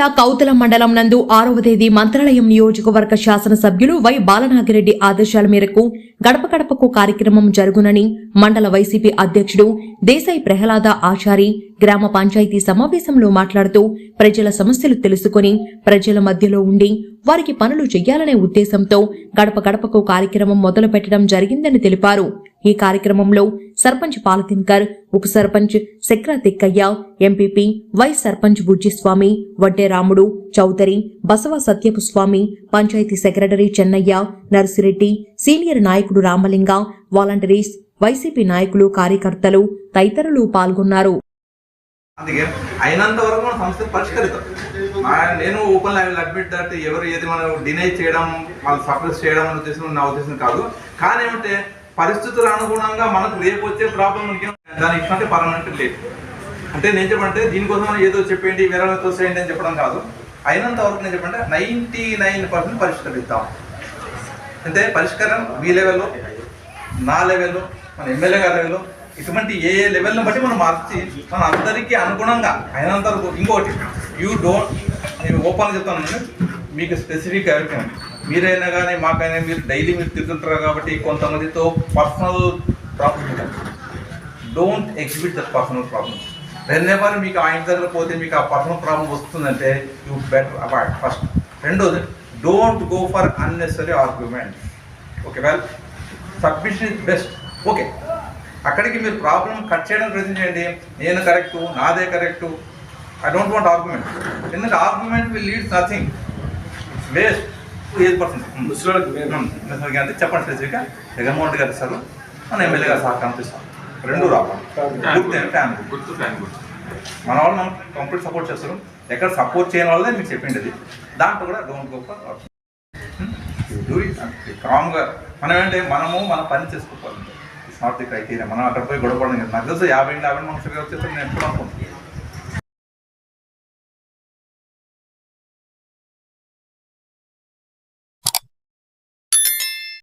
జిల్లా కౌతల మండలం నందు ఆరవ తేదీ మంత్రాలయం నియోజకవర్గ శాసనసభ్యులు వై బాలనాగిరెడ్డి ఆదేశాల మేరకు గడప గడపకు కార్యక్రమం జరుగునని మండల వైసీపీ అధ్యక్షుడు దేశాయి ప్రహ్లాద ఆచారి గ్రామ పంచాయతీ సమావేశంలో మాట్లాడుతూ ప్రజల సమస్యలు తెలుసుకుని ప్రజల మధ్యలో ఉండి వారికి పనులు చేయాలనే ఉద్దేశంతో గడప గడపకు కార్యక్రమం మొదలు పెట్టడం జరిగిందని తెలిపారు. ఈ కార్యక్రమంలో సర్పంచ్ పాలతిన్కర్ ఉప సర్పంచ్ శక్ర తిక్కయ్య ఎంపీపీ వైస్ సర్పంచ్ బుజ్జిస్వామి వడ్డే రాముడు చౌదరి బసవ సత్యపు స్వామి పంచాయతీ సెక్రటరీ చెన్నయ్య నర్సిరెడ్డి సీనియర్ నాయకుడు రామలింగ వాలంటీర్స్ వైసీపీ నాయకులు కార్యకర్తలు తదితరులు పాల్గొన్నారు. అందుకే అయినంత వరకు మన సంస్థ పరిష్కరిస్తాం నేను ఓపెన్ లైవ్ అడ్మిట్ దట్ ఎవరు ఏది మనం డినై చేయడం వాళ్ళు సప్రెస్ చేయడం అనే ఉద్దేశం నా ఉద్దేశం కాదు. కానీ ఏమంటే పరిస్థితుల అనుగుణంగా మనకు రేపు వచ్చే ప్రాబ్లం దాని ఇట్లాంటి పర్మనెంట్ లేదు. అంటే నేను చెప్పంటే దీనికోసం ఏదో చెప్పేయండి వేరే వాళ్ళతో చేయండి అని చెప్పడం కాదు. అయినంత వరకు నేను చెప్పంటే నైంటీ నైన్ పర్సెంట్ పరిష్కరిస్తాం అంటే పరిష్కారం మీ లెవెల్లో నా లెవెల్లో మన ఎమ్మెల్యే గారి లెవెల్లో ఇటువంటి ఏ ఏ లెవెల్ని బట్టి మనం మార్చి మన అందరికీ అనుగుణంగా అయినంత వరకు ఇంకోటి యూ డోంట్ నేను ఓపెన్ చెప్తాను మీకు స్పెసిఫిక్ అభిప్రాయం మీరైనా కానీ మాకైనా మీరు డైలీ మీరు తిరుగుతుంటారు కాబట్టి కొంతమందితో personal problem don't exhibit that personal problem when మీకు ఆయన దగ్గర పోతే మీకు ఆ పర్సనల్ ప్రాబ్లం వస్తుందంటే యూ బెటర్ అవాయిడ్ ఫస్ట్ రెండోది don't go for unnecessary argument okay well submission is best okay అక్కడికి మీరు ప్రాబ్లం కట్ చేయడానికి ప్రయత్నించండి నేను కరెక్టు నాదే correct I don't want argument ఎందుకంటే argument will leads nothing waste eight percent అంటే చెప్పండి స్పెసిఫిక్గా జగన్మోహన్ రెడ్డి గారు ఇస్తారు మన ఎమ్మెల్యే గారు సహకారం ఇస్తాం రెండు రావాలి. గుర్తు ఫ్యామిలీ గుర్తు? గుర్తు మన వాళ్ళు మనం కంప్లీట్ సపోర్ట్ చేస్తారు. ఎక్కడ సపోర్ట్ చేయని వాళ్ళదే మీకు చెప్పింది అది దాంట్లో కూడా don't go for do it కామ్గా. మనం ఏంటంటే మనము మన పని చేసుకోవాలి. ఇట్స్ నాట్ ది క్రైటీరియా మనం అక్కడ పోయి గొడవపడడం. నాకు తెలుసు యాభై యాభై మనుషులు వచ్చేస్తే నేను ఎప్పుడు అనుకుంటాను